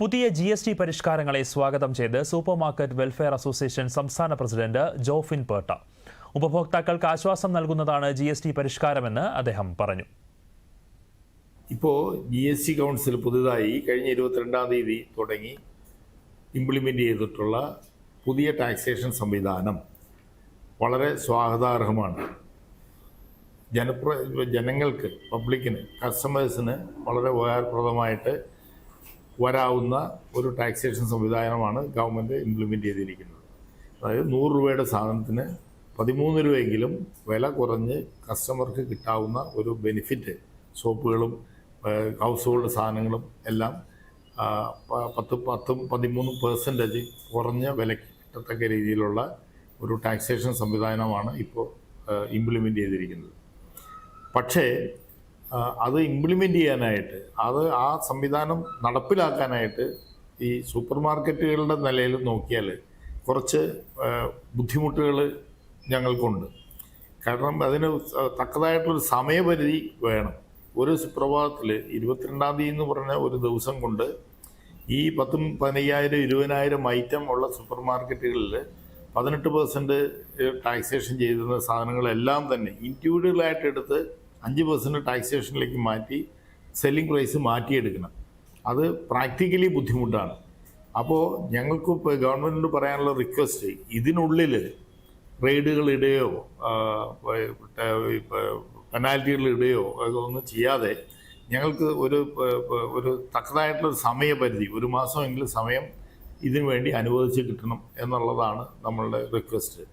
പുതിയ G S T പരിഷ്കാരങ്ങളെ സ്വാഗതം ചെയ്ത് സൂപ്പർ മാർക്കറ്റ് വെൽഫെയർ അസോസിയേഷൻ സംസ്ഥാന പ്രസിഡന്റ് ജോഫിൻ പേട്ട. ഉപഭോക്താക്കൾക്ക് ആശ്വാസം നൽകുന്നതാണ് ജി എസ് ടി പരിഷ്കാരമെന്ന് അദ്ദേഹം പറഞ്ഞു. ഇപ്പോൾ ജി എസ് ടി കൗൺസിൽ പുതുതായി കഴിഞ്ഞ ഇരുപത്തിരണ്ടാം തീയതി തുടങ്ങി ഇംപ്ലിമെന്റ് ചെയ്തിട്ടുള്ള പുതിയ ടാക്സേഷൻ സംവിധാനം വളരെ സ്വാഗതാർഹമാണ്. ജനപ്ര ജനങ്ങൾക്ക് പബ്ലിക്കിന് കസ്റ്റമേഴ്സിന് വളരെ ഉപകാരപ്രദമായിട്ട് വരാവുന്ന ഒരു ടാക്സേഷൻ സംവിധാനമാണ് ഗവൺമെന്റ് ഇംപ്ലിമെന്റ് ചെയ്തിരിക്കുന്നത്. അതായത് നൂറ് രൂപയുടെ സാധനത്തിന് പതിമൂന്ന് രൂപയെങ്കിലും വില കുറഞ്ഞ് കസ്റ്റമർക്ക് കിട്ടാവുന്ന ഒരു ബെനിഫിറ്റ് സോപ്പുകളും ഹൗസ് ഹോൾഡ് സാധനങ്ങളും എല്ലാം പത്ത് പത്തും പതിമൂന്നും പെർസെന്റേജ് കുറഞ്ഞ വിലയ്ക്ക് കിട്ടത്തക്ക രീതിയിലുള്ള ഒരു ടാക്സേഷൻ സംവിധാനമാണ് ഇപ്പോൾ ഇംപ്ലിമെന്റ് ചെയ്തിരിക്കുന്നത്. പക്ഷേ അത് ഇംപ്ലിമെന്റ് ചെയ്യാനായിട്ട് അത് ആ സംവിധാനം നടപ്പിലാക്കാനായിട്ട് ഈ സൂപ്പർ മാർക്കറ്റുകളുടെ നിലയിൽ നോക്കിയാൽ കുറച്ച് ബുദ്ധിമുട്ടുകൾ ഞങ്ങൾക്കുണ്ട്. കാരണം അതിന് തക്കതായിട്ടുള്ളൊരു സമയപരിധി വേണം. ഒരു സുപ്രഭാതത്തിൽ ഇരുപത്തിരണ്ടാം തീയതി എന്ന് പറഞ്ഞ ഒരു ദിവസം കൊണ്ട് ഈ പത്തും പതിനയ്യായിരം ഇരുപതിനായിരം ഐറ്റം ഉള്ള സൂപ്പർ മാർക്കറ്റുകളിൽ പതിനെട്ട് പെർസെന്റ് ടാക്സേഷൻ ചെയ്തിരുന്ന സാധനങ്ങളെല്ലാം തന്നെ ഇൻക്ലൂഡുകളായിട്ടെടുത്ത് അഞ്ച് പെർസെന്റ് ടാക്സേഷനിലേക്ക് മാറ്റി സെല്ലിംഗ് പ്രൈസ് മാറ്റിയെടുക്കണം. അത് പ്രാക്ടിക്കലി ബുദ്ധിമുട്ടാണ്. അപ്പോൾ ഞങ്ങൾക്ക് ഇപ്പോൾ ഗവൺമെന്റിനോട് പറയാനുള്ള റിക്വസ്റ്റ് ഇതിനുള്ളിൽ റെയ്ഡുകളിടുകയോ പെനാൽറ്റികളിടുകയോ ഒന്നും ചെയ്യാതെ ഞങ്ങൾക്ക് ഒരു ഒരു തക്കതായിട്ടുള്ള സമയപരിധി ഒരു മാസമെങ്കിലും സമയം ഇതിനു വേണ്ടി അനുവദിച്ച് കിട്ടണം എന്നുള്ളതാണ് നമ്മളുടെ റിക്വസ്റ്റ്